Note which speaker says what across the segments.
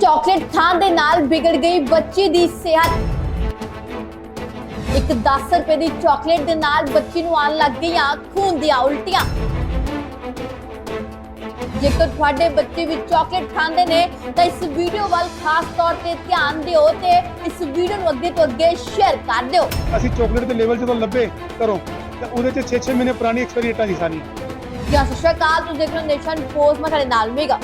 Speaker 1: Chocolate ਖਾਣ ਦੇ ਨਾਲ ਵਿਗੜ ਗਈ ਬੱਚੀ ਦੀ ਸਿਹਤ। ਇੱਕ 10 ਰੁਪਏ ਦੀ ਚਾਕਲੇਟ ਦੇ ਨਾਲ ਬੱਚੀ ਨੂੰ ਆਉਣ ਲੱਗ ਗਈਆਂ ਖੂਨ ਦੀਆਂ ਉਲਟੀਆਂ। ਜੇਕਰ ਤੁਹਾਡੇ ਬੱਚੇ ਵੀ ਚਾਕਲੇਟ ਖਾਂਦੇ ਨੇ ਤਾਂ ਇਸ ਵੀਡੀਓ ਵੱਲ ਖਾਸ ਤੌਰ ਤੇ ਧਿਆਨ ਦਿਓ ਤੇ ਇਸ ਵੀਡੀਓ ਨੂੰ ਅੱਗੇ ਤੋਂ ਅੱਗੇ ਸ਼ੇਅਰ ਕਰ ਦਿਓ।
Speaker 2: ਅਸੀਂ ਚਾਕਲੇਟ ਦੇ ਲੈਵਲ ਜਦੋਂ ਲੱਭੇ ਕਰੋ ਤਾਂ ਉਹਦੇ ਚ 6-6 ਮਹੀਨੇ ਪੁਰਾਣੀ ਐਕਸਪਾਇਰੀ ਡੇਟਾਂ ਸੀ ਸਾਰੀ।
Speaker 1: ਜਾਂ ਅਕਾਲ ਤੁਸੀਂ ਦੇਖ ਰਹੇ ਹੋ ਨੇਸ਼ਨ ਪੋਸਟ ਮੈਂ ਤੁਹਾਡੇ ਨਾਲ ਮੇਗਾ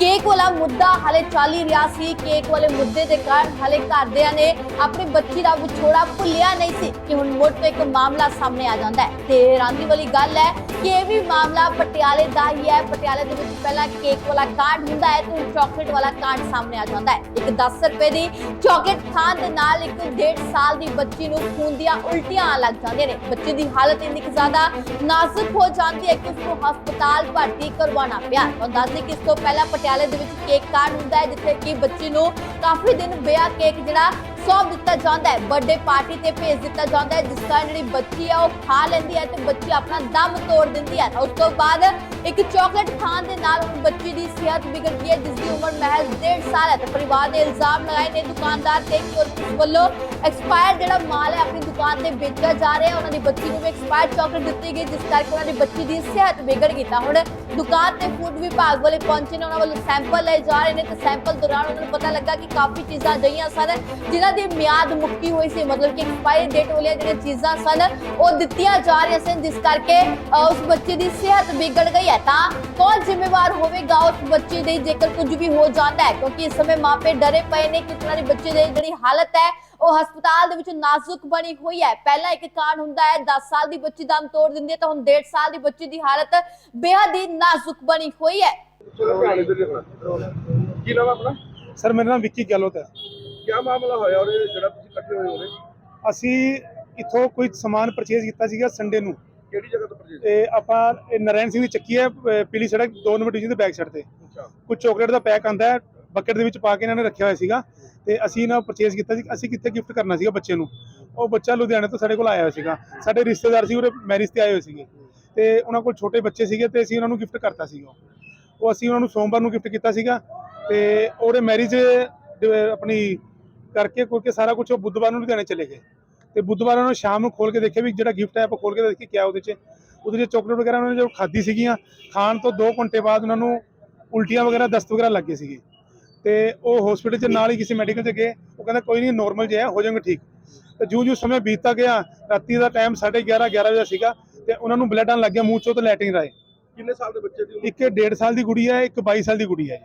Speaker 1: ਕੇਕ ਵਾਲਾ ਮੁੱਦਾ ਹਲੇ ਚੱਲ ਹੀ ਰਿਹਾ ਸੀ। ਕੇਕ ਵਾਲੇ ਮੁੱਦੇ ਦੇ ਕਾਰਨ ਹਲੇ ਘਰਦਿਆਂ ਨੇ ਆਪਣੀ ਬੱਚੀ ਦਾ ਵਿਛੋੜਾ ਭੁੱਲਿਆ ਨਹੀਂ ਸੀ ਕਿ ਹੁਣ ਮੁੜ ਤੋਂ ਇੱਕ ਮਾਮਲਾ ਸਾਹਮਣੇ ਆ ਜਾਂਦਾ ਹੈ। ਤੇ ਹੈਰਾਨੀ ਵਾਲੀ ਗੱਲ ਹੈ ਕਿ ਇਹ ਵੀ ਮਾਮਲਾ ਪਟਿਆਲੇ ਦਾ ਹੀ ਹੈ। ਪਟਿਆਲੇ ਦੇ ਵਿੱਚ ਪਹਿਲਾਂ ਕੇਕ ਵਾਲਾ ਕਾਰਡ ਹੁੰਦਾ ਹੈ ਤੇ ਚਾਕਲੇਟ ਵਾਲਾ ਕਾਰਡ ਸਾਹਮਣੇ ਆ ਜਾਂਦਾ ਹੈ। ਇੱਕ 10 ਰੁਪਏ ਦੀ ਚਾਕਲੇਟ ਖਾਣ ਦੇ ਨਾਲ ਇੱਕ 1.5 ਸਾਲ ਦੀ ਬੱਚੀ ਨੂੰ ਖੂਨ ਦੀਆਂ ਉਲਟੀਆਂ ਆਉਣ ਲੱਗ ਜਾਂਦੀਆਂ ਨੇ। ਬੱਚੇ ਦੀ ਹਾਲਤ ਇੰਨੀ ਕੁ ਜ਼ਿਆਦਾ ਨਾਜ਼ੁਕ ਹੋ ਜਾਂਦੀ ਹੈ ਕਿ ਉਸ ਨੂੰ ਹਸਪਤਾਲ ਭਰਤੀ ਕਰਵਾਉਣਾ ਪਿਆ। ਤਾਂ ਦੱਸਦੇ ਕਿ ਇਸ ਤੋਂ ਪਹਿਲਾਂ ਪਟਿਆਲੇ ਦੇ ਵਿੱਚ ਕੇਕ ਕਾਰਡ ਹੁੰਦਾ ਹੈ, ਜਿੱਥੇ ਕਿ ਬੱਚੀ ਨੂੰ ਕਾਫੀ ਦਿਨ ਬਿਆ ਕੇਕ ਜਿਹੜਾ ਸੌਂਪ ਦਿੱਤਾ ਜਾਂਦਾ ਹੈ। ਬਰਥਡੇ ਪਾਰਟੀ ਤੇ ਭੇਜ ਦਿੱਤਾ ਜਾਂਦਾ ਹੈ, ਜਿਸ ਕਾਰਨ ਜਿਹੜੀ ਬੱਚੀ ਹੈ ਉਹ ਖਾ ਲੈਂਦੀ ਹੈ ਤੇ ਬੱਚੀ ਆਪਣਾ ਦਮ ਤੋੜ ਦਿੰਦੀ ਹੈ। ਉਸ ਤੋਂ ਬਾਅਦ ਇੱਕ ਚਾਕਲੇਟ ਖਾਣ ਦੇ ਨਾਲ ਹੁਣ ਬੱਚੀ ਦੀ ਸਿਹਤ ਵਿਗੜ ਗਈ ਹੈ ਜਿਸ ਦੀ ਉਮਰ ਮਹਿਜ਼ 1.5 ਸਾਲ ਹੈ। ਤੇ ਪਰਿਵਾਰ ਨੇ ਇਲਜ਼ਾਮ ਲਗਾਏ ਨੇ ਦੁਕਾਨਦਾਰ ਤੇ ਕਿ ਉਸ ਵੱਲੋਂ ਐਕਸਪਾਇਰ ਜਿਹੜਾ ਮਾਲ ਹੈ ਆਪਣੀ ਦੁਕਾਨ ਤੇ ਵੇਚਿਆ ਜਾ ਰਿਹਾ ਉਹਨਾਂ ਦੀ ਬੱਚੀ ਨੂੰ ਵੀ ਐਕਸਪਾਇਰ ਚਾਕਲੇਟ ਦਿੱਤੀ ਗਈ, ਜਿਸ ਕਰਕੇ ਉਹਨਾਂ ਦੀ ਬੱਚੀ ਦੀ ਸਿਹਤ ਵਿਗੜ ਗਈ। ਤਾਂ ਹੁਣ ਦੁਕਾਨ ਤੇ ਫੂਡ ਵਿਭਾਗ ਵਾਲੇ ਪਹੁੰਚੇ ਨੇ, ਉਹਨਾਂ ਵੱਲੋਂ ਸੈਂਪਲ ਲਏ ਜਾ ਰਹੇ ਨੇ। ਤੇ ਸੈਂਪਲ ਦੌਰਾਨ ਉਹਨਾਂ ਨੂੰ ਪਤਾ ਲੱਗਾ ਕਿ ਕਾਫੀ ਚੀਜ਼ਾਂ ਅਜਿਹੀਆਂ ਸਨ, ਜਿਨ੍ਹਾਂ ਦੀ ਮਿਆਦ ਮੁੱਕੀ ਹੋਈ ਸੀ। ਮਤਲਬ ਕਿ ਐਕਸਪਾਇਰੀ ਡੇਟ ਵਾਲੀਆਂ ਜਿਹੜੀਆਂ ਚੀਜ਼ਾਂ ਸਨ ਉਹ ਦਿੱਤੀਆਂ ਜਾ ਰਹੀਆਂ ਸਨ ਜਿਸ ਕਰਕੇ ਉਸ ਬੱਚੇ ਦੀ ਸਿਹਤ ਵਿਗੜ ਗਈ ਹੈ। ਤਾਂ ਕੌਣ ਜ਼ਿੰਮੇਵਾਰ ਹੋਵੇਗਾ ਉਸ ਬੱਚੇ ਦੇ ਜੇਕਰ ਕੁਝ ਵੀ ਹੋ ਜਾਂਦਾ ਹੈ? ਕਿਉਂਕਿ ਇਸ ਸਮੇਂ ਮਾਪੇ ਡਰੇ ਪਏ ਨੇ ਕਿ ਉਹਨਾਂ ਦੀ ਬੱਚੇ ਦੀ ਜਿਹੜੀ ਹਾਲਤ ਹੈ ਉਹ ਹਸਪਤਾਲ ਦੇ ਵਿੱਚ ਨਾਜ਼ੁਕ ਬਣੀ ਹੋਈ ਹੈ। ਪਹਿਲਾਂ ਇੱਕ ਕਾਰਨ ਹੁੰਦਾ ਹੈ 10 ਸਾਲ ਦੀ ਬੱਚੀ ਦਮ ਤੋੜ ਦਿੰਦੀ ਹੈ ਤਾਂ ਹੁਣ 1.5 ਸਾਲ ਦੀ ਬੱਚੀ ਦੀ ਹਾਲਤ ਬੇਹੱਦ ਹੀ ਨਾਜ਼ੁਕ ਬਣੀ ਹੋਈ ਹੈ।
Speaker 3: ਕੀ ਨਾਮ ਆਪਣਾ?
Speaker 2: ਸਰ ਮੇਰਾ ਨਾਮ ਵਿੱਕੀ ਗਹਿਲੋਤ ਹੈ।
Speaker 3: ਕੀ ਮਾਮਲਾ ਹੋਇਆ ਔਰ ਇਹ ਜਿਹੜਾ ਤੁਸੀਂ ਇਕੱਠੇ ਹੋਏ ਹੋਰੇ
Speaker 2: ਅਸੀਂ ਇਥੋਂ ਕੋਈ ਸਮਾਨ ਪਰਚੇਜ਼ ਕੀਤਾ ਸੀਗਾ ਸੰਡੇ ਨੂੰ।
Speaker 3: ਕਿਹੜੀ ਜਗ੍ਹਾ ਤੋਂ ਪਰਚੇਜ
Speaker 2: ਤੇ ਆਪਾਂ ਇਹ ਨਰੈਣ ਸਿੰਘ ਦੀ ਚੱਕੀ ਹੈ ਅਹ ਪੀਲੀ ਸੜਕ 2 ਨੰਬਰ ਡਿਵੀਜ਼ਨ ਦੇ ਬੈਕ ਸਾਈਡ ਤੇ।
Speaker 3: ਅੱਛਾ।
Speaker 2: ਕੁਝ ਚਾਕਲੇਟ ਦਾ ਪੈਕ ਆਂਦਾ ਹੈ ਬਕਟ ਦੇ ਵਿੱਚ ਪਾ ਕੇ ਇਹਨਾਂ ਨੇ ਰੱਖਿਆ ਹੋਇਆ ਸੀਗਾ। ਤੇ ਅਸੀਂ ਇਹਨਾਂ ਪਰਚੇਜ਼ ਕੀਤਾ ਸੀ ਅਸੀਂ ਕਿੱਥੇ ਗਿਫਟ ਕਰਨਾ ਸੀਗਾ ਬੱਚੇ ਨੂੰ। ਉਹ ਬੱਚਾ ਲੁਧਿਆਣੇ ਤੋਂ ਸਾਡੇ ਕੋਲ ਆਇਆ ਹੋਇਆ ਸੀਗਾ। ਸਾਡੇ ਰਿਸ਼ਤੇਦਾਰ ਸੀ ਉਹਦੇ ਮੈਰਿਜ ਤੇ ਆਏ ਹੋਏ ਸੀਗੇ। ਤੇ ਉਹਨਾਂ ਕੋਲ ਛੋਟੇ ਬੱਚੇ ਸੀਗੇ ਤੇ ਅਸੀਂ ਉਹਨਾਂ ਨੂੰ ਗਿਫਟ ਕਰਤਾ ਸੀਗਾ। ਉਹ ਅਸੀਂ ਉਹਨਾਂ ਨੂੰ ਸੋਮਵਾਰ ਨੂੰ ਗਿਫਟ ਕੀਤਾ ਸੀਗਾ। ਤੇ ਉਹਦੇ ਮੈਰਿਜ ਆਪਣੀ ਕਰਕੇ ਕਰਕੇ ਸਾਰਾ ਕੁਝ ਉਹ ਬੁੱਧਵਾਰ ਨੂੰ ਲੁਧਿਆਣੇ ਚਲੇ ਗਏ। ਤੇ ਬੁੱਧਵਾਰ ਨੂੰ ਸ਼ਾਮ ਨੂੰ ਖੋਲ ਕੇ ਦੇਖਿਆ ਵੀ ਜਿਹੜਾ ਗਿਫਟ ਹੈ ਆਪਾਂ ਖੋਲ ਕੇ ਦੇਖੀ ਕਿਆ ਉਹਦੇ 'ਚ। ਉਹਦੇ 'ਚ ਚਾਕਲੇਟ ਵਗੈਰਾ ਉਹਨਾਂ ਨੇ ਜੋ ਖਾਧੀ ਸੀਗੀਆਂ ਖਾਣ ਤੋਂ 2 ਘੰਟੇ ਬਾਅਦ ਉਹਨਾਂ ਨੂੰ ਉਲਟੀਆਂ ਵਗੈਰਾ ਦਸਤ ਵਗੈਰਾ ਲੱਗੇ ਸੀਗੇ। ਤੇ ਉਹ ਹਸਪੀਟਲ 'ਚ ਨਾਲ ਹੀ ਕਿਸੇ ਮੈਡੀਕਲ 'ਚ ਗਏ। ਉਹ ਕਹਿੰਦਾ ਕੋਈ ਨਹੀਂ ਨਾਰਮਲ ਜਿਹਾ ਹੋ ਜਾਣਗੇ ਠੀਕ। ਤੇ ਜਿਉਂ ਜਿਉਂ ਸਮੇਂ ਬੀਤਦਾ ਗਿਆ ਰਾਤੀ ਦਾ ਟਾਈਮ 11:30 11 ਵਜੇ ਸੀਗਾ ਤੇ ਉਹਨਾਂ ਨੂੰ ਬਲੱਡ ਆਉਣ ਲੱਗ ਗਿਆ ਮੂੰਹ 'ਚੋਂ ਤੇ ਲੈਟਰਿੰਗ ਰਾਏ
Speaker 3: ਕਿੰਨੇ ਸਾਲ ਦੇ ਬੱਚੇ ਦੀ
Speaker 2: ਇੱਕ 1.5 ਸਾਲ ਦੀ ਕੁੜੀ ਹੈ ਇੱਕ 22 ਸਾਲ ਦੀ ਕੁੜੀ ਹੈ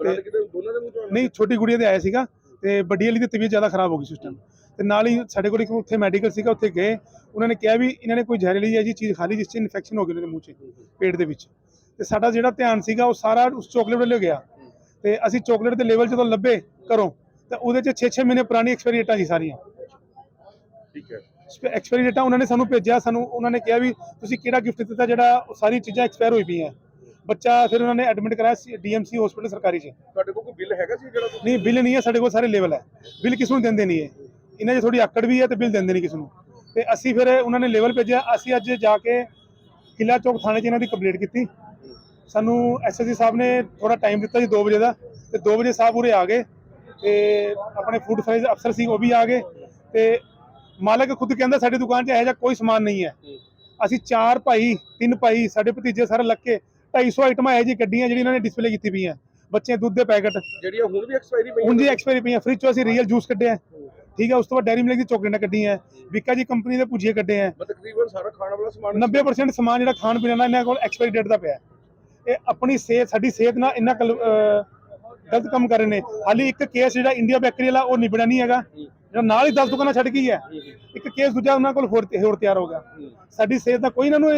Speaker 3: ਦੋਨਾਂ ਦੇ ਮੂੰਹ?
Speaker 2: ਨਹੀਂ ਛੋਟੀ ਗੁੜੀਆ ਦੇ ਆਇਆ ਸੀਗਾ। ਤੇ ਵੱਡੀ ਵਾਲੀ ਦੀ ਤਬੀਅਤ ਜ਼ਿਆਦਾ ਖਰਾਬ ਹੋ ਗਈ ਸਿਸਟਮ ਤੇ ਨਾਲ ਹੀ ਸਾਡੇ ਕੋਲ ਇੱਕ ਉੱਥੇ ਮੈਡੀਕਲ ਸੀਗਾ ਉੱਥੇ ਗਏ। ਉਹਨਾਂ ਨੇ ਕਿਹਾ ਵੀ ਇਹਨਾਂ ਨੇ ਕੋਈ ਜ਼ਹਿਰੀਲੀ ਜਿਹੀ ਚੀਜ਼ ਖਾ ਲਈ ਜਿਸ 'ਚ ਇਨਫੈਕਸ਼ਨ ਹੋ ਗਈ ਉਹਨਾਂ ਦੇ ਮੂੰਹ 'ਚ ਪੇਟ ਦੇ ਵਿੱਚ। ਤੇ ਸਾਡਾ ਜਿਹੜਾ ਧਿਆਨ ਸੀਗਾ ਉਹ ਸਾਰਾ ਉਸ ਚਾਕਲੇਟ ਵੱਲ ਗਿਆ। ਤੇ ਅਸੀਂ ਚਾਕਲੇਟ ਦੇ ਲੈਵਲ ਜਦੋਂ ਲੱਭੇ ਘਰੋਂ ਤਾਂ ਉਹਦੇ 'ਚ 6-6 ਮਹੀਨੇ ਪੁਰਾਣੀ ਐਕਸਪਾਇਰੀ ਡੇਟਾਂ ਸੀ ਸਾਰੀਆਂ।
Speaker 3: ਠੀਕ ਹੈ।
Speaker 2: ਐਕਸਪਾਇਰੀ ਡੇਟਾ ਉਹਨਾਂ ਨੇ ਸਾਨੂੰ ਭੇਜਿਆ ਸਾਨੂੰ ਉਹਨਾਂ ਨੇ ਕਿਹਾ ਵੀ ਤੁਸੀਂ ਕਿਹੜਾ ਗਿਫਟ ਦਿੱਤਾ ਜਿਹੜਾ ਸਾਰੀ ਚੀਜ਼ਾਂ ਐਕਸਪਾਇਰ ਹੋਈ ਪਈਆਂ। ਬੱਚਾ ਫਿਰ ਉਹਨਾਂ ਨੇ ਐਡਮਿਟ ਕਰਾਇਆ ਡੀਐਮਸੀ ਹਸਪੀਟਲ ਸਰਕਾਰੀ 'ਚ।
Speaker 3: ਤੁਹਾਡੇ ਕੋਲ ਕੋਈ ਬਿੱਲ ਹੈਗਾ ਸੀ ਜਿਹੜਾ ਤੁਸੀਂ
Speaker 2: ਨਹੀਂ ਬਿੱਲ ਨਹੀਂ ਹੈ ਸਾਡੇ ਕੋਲ ਸਾਰੇ ਲੈਵਲ ਹੈ। ਬਿੱਲ ਕਿਸ ਨੂੰ ਦਿੰਦੇ ਨਹੀਂ ਹੈ ਇਹਨਾਂ 'ਚ ਥੋੜੀ ਆਕੜ ਵੀ ਹੈ ਤੇ ਬਿੱਲ ਦਿੰਦੇ ਨਹੀਂ ਕਿਸ ਨੂੰ। ਤੇ ਅਸੀਂ ਫਿਰ ਉਹਨਾਂ ਨੇ ਲੈਵਲ ਭੇਜਿਆ। ਅਸੀਂ ਅੱਜ ਜਾ ਕੇ ਕਿਲਾ ਚੌਕ ਥਾਣੇ 'ਚ ਇਹਨਾਂ ਦੀ ਕੰਪਲੀਟ ਕੀਤੀ। ਸਾਨੂੰ ਐਸਐਸਸੀ ਸਾਹਿਬ ਨੇ ਥੋੜਾ ਟਾਈਮ ਦਿੱਤਾ ਜੀ 2 ਵਜੇ ਦਾ। ਤੇ 2 ਵਜੇ ਸਾਹਿਬ ਉਰੇ ਆ ਗਏ। ਤੇ ਆਪਣੇ ਫੂਡ ਸਾਈਜ਼ ਅਫਸਰ ਸੀ ਉਹ ਵੀ ਆ ਗਏ। ਤੇ ਮਾਲਕ ਖੁਦ ਕਹਿੰਦਾ ਸਾਡੀ ਦੁਕਾਨ 'ਚ ਇਹੋ ਜਿਹਾ ਕੋਈ ਸਮਾਨ ਨਹੀਂ ਹੈ। ਅਸੀਂ ਚਾਰ ਭਾਈ ਤਿੰਨ ਭਾਈ ਸਾਡੇ ਭਤੀਜੇ ਸਾਰੇ ਲੱਗ ਕੇ 250 ਆਈਟਮਾਂ ਇਹੋ ਜਿਹੀ ਕੱਢੀਆਂ ਜਿਹੜੀ ਇਹਨਾਂ ਨੇ ਡਿਸਪਲੇ ਕੀਤੀ ਪਈਆਂ। ਬੱਚੇ ਦੁੱਧ ਦੇ ਪੈਕਟ।
Speaker 3: ਜਿਹੜੀਆਂ ਹੁਣ ਵੀ ਐਕਸਪਾਇਰੀ ਪਈਆਂ
Speaker 2: ਹੁਣ ਜੀ ਐਕਸਪਾਇਰੀ ਪਈਆਂ। ਫ੍ਰਿਜ ਚੋਂ ਅਸੀਂ ਰੀਅਲ ਜੂਸ ਕੱਢਿਆ। ਠੀਕ ਹੈ ਉਸ ਤੋਂ ਬਾਅਦ ਡੈਰੀ ਮਿਲਕ ਦੀ ਚੋਕਲੇਟਾਂ ਕੱਢੀਆਂ। ਵਿਕਾ ਜੀ ਕੰਪਨੀ ਦੇ ਭੁਜੀਏ ਕੱਢੇ ਆ।
Speaker 3: ਮਤਲਬ ਤਕਰੀਬਨ ਸਾਰਾ ਖਾਣ ਵਾਲਾ ਸਮਾਨ
Speaker 2: 90% ਸਮਾਨ ਜਿਹੜਾ ਖਾਣ ਪੀਣ ਦਾ ਇਹਨਾਂ ਕੋਲ ਐਕਸਪਾਇਰੀ ਡੇਟ ਦਾ ਪਿਆ। ਇਹ ਆਪਣੀ ਸਿਹਤ ਸਾਡੀ ਸਿਹਤ ਨਾਲ ਇੰਨਾ ਗਲਤ ਕੰਮ ਕਰ ਰਹੇ ਨੇ। ਹਾਲੀ ਇੱਕ ਕੇਸ ਜਿਹੜਾ ਇੰਡੀਆ ਬੈਕਰੀ ਵਾਲਾ ਉਹ ਨਿਬੜਿਆ ਨਹੀਂ ਹੈਗਾ। ਜਿਹੜਾ ਨਾਲ ਹੀ 10 ਦੁਕਾਨਾਂ ਛੱਡ ਗਈ ਹੈ ਇੱਕ ਕੇਸ ਦੂਜਾ ਉਹਨਾਂ ਕੋਲ ਹੋਰ ਹੋਰ ਤਿਆਰ ਹੋ ਗਿਆ। ਸਾਡੀ ਸਿਹਤ ਦਾ ਕੋਈ ਇਹਨਾਂ ਨੂੰ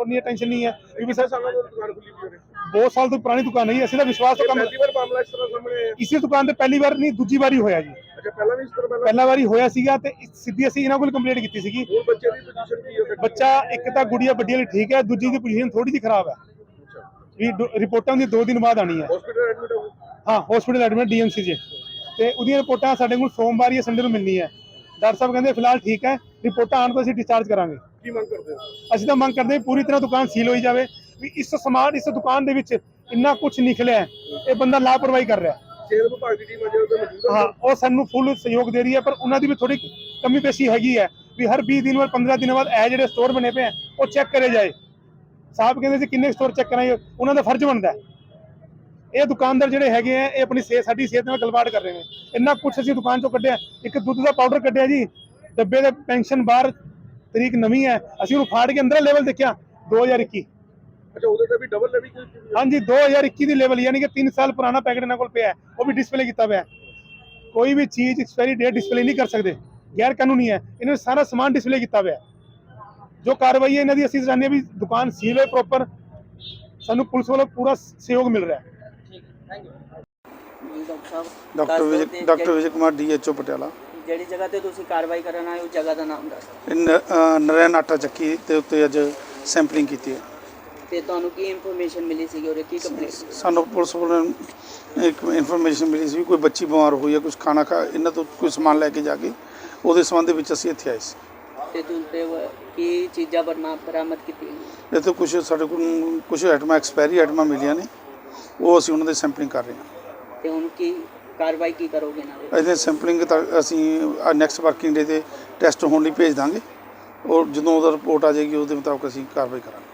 Speaker 2: ਉਨੀ ਟੈਨਸ਼ਨ ਨਹੀਂ ਹੈ। ਕਿਉਂਕਿ ਸਰ
Speaker 3: ਸਾਲਾਂ ਤੋਂ ਦੁਕਾਨ ਖੁੱਲੀ ਪਈ ਉਹਨੇ
Speaker 2: ਬਹੁਤ ਸਾਲ ਤੋਂ ਪੁਰਾਣੀ ਦੁਕਾਨ ਹੈ ਜੀ, ਅਸੀਂ ਤਾਂ ਵਿਸ਼ਵਾਸ ਤੋਂ ਕੰਮ
Speaker 3: ਪਹਿਲੀ ਵਾਰ ਮਾਮਲਾ ਇਸ ਤਰ੍ਹਾਂ ਸਾਹਮਣੇ ਆਇਆ।
Speaker 2: ਇਸੇ ਦੁਕਾਨ ਤੇ ਪਹਿਲੀ ਵਾਰ ਨਹੀਂ ਦੂਜੀ ਵਾਰੀ ਹੋਇਆ ਜੀ।
Speaker 3: ਅੱਛਾ ਪਹਿਲਾਂ ਵੀ ਇਸ ਤਰ੍ਹਾਂ ਪਹਿਲਾਂ
Speaker 2: ਪਹਿਲਾ ਵਾਰੀ ਹੋਇਆ ਸੀਗਾ ਤੇ ਸਿੱਧੀ ਅਸੀਂ ਇਹਨਾਂ ਕੋਲ ਕੰਪਲੇਂਟ ਕੀਤੀ ਸੀਗੀ।
Speaker 3: ਬੱਚੇ ਦੀ ਪੋਜੀਸ਼ਨ ਕੀ ਹੈ
Speaker 2: ਬੱਚਾ ਇੱਕ ਤਾਂ ਗੁੜੀਆ ਵੱਡੀ ਵਾਲੀ ਠੀਕ ਹੈ ਦੂਜੀ ਦੀ ਪੋਜੀਸ਼ਨ ਥੋੜੀ ਜਿਹੀ ਖਰਾਬ ਹੈ। ਵੀ ਰਿਪੋਰਟਾਂ ਦੀ 2 ਦਿਨ ਬਾਅਦ ਆਣੀ ਹੈ।
Speaker 3: ਹਸਪੀਟਲ ਐਡਮਿਟ ਹੋ
Speaker 2: ਹਾਂ ਹਸਪੀਟਲ ਐਡਮਿਟ ਡੀਐਮਸੀ 'ਚ ਤੇ ਉਹਦੀਆਂ ਰਿਪੋਰਟਾਂ ਸਾਡੇ ਕੋਲ ਸੋਮਵਾਰ ਜਾਂ ਸੰਡੇ ਨੂੰ ਮਿਲਣੀ ਹੈ ਡਾਕਟਰ ਸਾਹਿਬ ਕਹਿੰਦੇ ਫਿਲਹਾਲ ਠੀਕ ਹੈ ਰਿਪੋਰਟਾਂ ਆਉਣ ਤੋਂ ਅਸੀਂ ਡਿਸਚਾਰਜ ਕਰਾਂਗੇ।
Speaker 3: ਕੀ ਮੰਗ ਕਰਦੇ ਹੋ?
Speaker 2: ਅਸੀਂ ਤਾਂ ਮੰਗ ਕਰਦੇ ਹਾਂ ਪੂਰੀ ਤਰ੍ਹਾਂ ਦੁਕਾਨ ਸੀਲ ਹੋਈ ਜਾਵੇ ਵੀ ਇਸ ਸਮਾਨ ਇਸ ਦੁਕਾਨ ਦੇ ਵਿੱਚ ਇੰਨਾ ਕੁਝ ਨਿਕਲਿਆ ਇਹ ਬੰਦਾ ਲਾਪਰਵਾਹੀ ਕਰ ਰਿਹਾ ਹੈ।
Speaker 3: ਸਿਹਤ ਵਿਭਾਗ ਦੀ ਟੀਮ ਅਜੇ ਉੱਥੇ ਮੌਜੂਦ ਹੈ
Speaker 2: ਉਹ ਸਾਨੂੰ ਫੁੱਲ ਸਹਿਯੋਗ ਦੇ ਰਹੀ ਹੈ ਪਰ ਉਹਨਾਂ ਦੀ ਵੀ ਥੋੜੀ ਕਮੀ ਪੇਸ਼ੀ ਹੈਗੀ ਹੈ ਵੀ ਹਰ 20 ਦਿਨ ਬਾਅਦ 15 ਦਿਨ ਬਾਅਦ ਇਹ ਜਿਹੜੇ ਸਟੋਰ ਬਣੇ ਪਏ ਆ ਉਹ ਚੈੱਕ ਕਰੇ ਜਾਏ। ਸਾਹਿਬ ਕਹਿੰਦੇ ਸੀ ਕਿੰਨੇ ਸਟੋਰ ਚੈੱਕ ਕਰਾਂਗੇ ਉਹਨਾਂ ਦਾ ਫਰਜ਼ ਬਣਦਾ ਹੈ। ਇਹ ਦੁਕਾਨਦਾਰ ਜਿਹੜੇ ਹੈਗੇ ਆ ਇਹ ਆਪਣੀ ਸਿਹਤ ਸਾਡੀ ਸਿਹਤ ਨਾਲ ਗਲਬਾੜ ਕਰ ਰਹੇ ਨੇ। ਇੰਨਾ ਕੁਝ ਅਸੀਂ ਦੁਕਾਨ ਚੋਂ ਕੱਢਿਆ ਇੱਕ ਦੁੱਧ ਦਾ ਪਾਊਡਰ ਕੱਢਿਆ ਜੀ। ਡੱਬੇ ਦੇ ਪੈਨਸ਼ਨ ਬਾਹਰ ਤਰੀਕ ਨਵੀਂ ਹੈ ਅਸੀਂ ਉਹਨੂੰ ਫਾੜ ਕੇ ਅੰਦਰ ਲੈਵਲ ਦੇਖਿਆ 2021
Speaker 3: ਅੱਛਾ ਉਹਦੇ ਤੇ ਵੀ ਡਬਲ ਲੈਵੀ ਕੀਤੀ ਹੋਈ ਹੈ।
Speaker 2: ਹਾਂਜੀ 2021 ਦੀ ਲੈਵਲ ਯਾਨੀ ਕਿ 3 ਸਾਲ ਪੁਰਾਣਾ ਪੈਕੇਟ ਇਹਨਾਂ ਕੋਲ ਪਿਆ ਉਹ ਵੀ ਡਿਸਪਲੇ ਕੀਤਾ ਹੋਇਆ ਹੈ। ਕੋਈ ਵੀ ਚੀਜ਼ ਐਕਸਪਾਇਰੀ ਡੇਟ ਡਿਸਪਲੇ ਨਹੀਂ ਕਰ ਸਕਦੇ ਗੈਰ ਕਾਨੂੰਨੀ ਹੈ ਇਹਨਾਂ ਨੇ ਸਾਰਾ ਸਮਾਨ ਡਿਸਪਲੇ ਕੀਤਾ ਹੋਇਆ ਹੈ। ਜੋ ਕਾਰਵਾਈ ਹੈ ਇਹਨਾਂ ਦੀ ਅਸੀਂ ਚਾਹੁੰਦੇ ਵੀ ਦੁਕਾਨ ਸੀਲ ਹੋਏ ਪ੍ਰੋਪਰ ਸਾਨੂੰ ਪੁਲਿਸ ਵੱਲੋਂ ਪੂਰਾ ਸਹਿਯੋਗ ਮਿਲ ਰਿਹਾ ਹੈ।
Speaker 4: ਡਾਕਟਰ ਸਾਹਿਬ
Speaker 5: ਡਾਕਟਰ
Speaker 4: ਦੱਸ ਦਿਓ
Speaker 5: ਵਿਜੇ
Speaker 4: ਤੇ
Speaker 5: ਡਾਕਟਰ ਵਿਜੇ ਕੁਮਾਰ ਡੀਐਚਓ ਪਟਿਆਲਾ।
Speaker 4: ਜਿਹੜੀ ਜਗ੍ਹਾ ਤੇ ਤੁਸੀਂ ਕਾਰਵਾਈ ਕਰਨ ਆਏ ਉਹ ਜਗ੍ਹਾ ਦਾ ਨਾਮ ਦੱਸ।
Speaker 5: ਇਹ ਨ- ਅ, ਨਰੈਣ ਆਟਾ ਚੱਕੀ ਦੇ ਉੱਤੇ ਅੱਜ ਸੈਂਪਲਿੰਗ ਕੀਤੀ ਹੈ।
Speaker 4: ਤੇ ਤੁਹਾਨੂੰ ਕੀ ਇਨਫੋਰਮੇਸ਼ਨ ਮਿਲੀ ਸੀਗੀ ਔਰ ਕੀ ਕੰਪਲੇਂਟ
Speaker 5: ਸਾਨੂੰ ਪੁਲਿਸ ਵੱਲੋਂ ਇੱਕ ਇਨਫੋਰਮੇਸ਼ਨ ਮਿਲੀ ਸੀ ਵੀ ਕੋਈ ਬੱਚੀ ਬਿਮਾਰ ਹੋਈ ਹੈ ਕੁਝ ਖਾਣਾ ਖਾ ਇਹਨਾਂ ਤੋਂ ਕੋਈ ਸਮਾਨ ਲੈ ਕੇ ਜਾ ਕੇ ਉਹਦੇ ਸੰਬੰਧ ਵਿੱਚ ਅਸੀਂ ਇੱਥੇ ਆਏ ਸੀ।
Speaker 4: ਤੇ ਤੁਸੀਂ ਵ- ਕੀ ਚੀਜ਼ਾਂ ਬਰਮਾ ਬਰਾਮਦ ਕੀਤੀਆਂ?
Speaker 5: ਇੱਥੇ ਕੁਝ ਸਾਡੇ ਕੋਲ ਕੁਝ ਆਈਟਮਾਂ ਐਕਸਪਾਇਰੀ ਆਈਟਮਾਂ ਮਿਲੀਆਂ ਨੇ। ਉਹ ਅਸੀਂ ਉਹਨਾਂ ਦੇ ਸੈਂਪਲਿੰਗ ਕਰ ਰਹੇ ਹਾਂ।
Speaker 4: ਤੇ ਹੁਣ ਕੀ ਕਾਰਵਾਈ ਕੀ ਕਰੋਗੇ ਇਹਨਾਂ ਦੇ?
Speaker 5: ਇਹਦੇ ਸੈਂਪਲਿੰਗ ਤਾਂ ਅਸੀਂ ਨੈਕਸਟ ਵਰਕਿੰਗ ਡੇ ਤੇ ਟੈਸਟ ਹੋਣ ਲਈ ਭੇਜ ਦਾਂਗੇ। ਔਰ ਜਦੋਂ ਉਹਦਾ ਰਿਪੋਰਟ ਆ ਜਾਏਗੀ ਉਹਦੇ ਮੁਤਾਬਕ ਅਸੀਂ ਕਾਰਵਾਈ ਕਰਾਂਗੇ।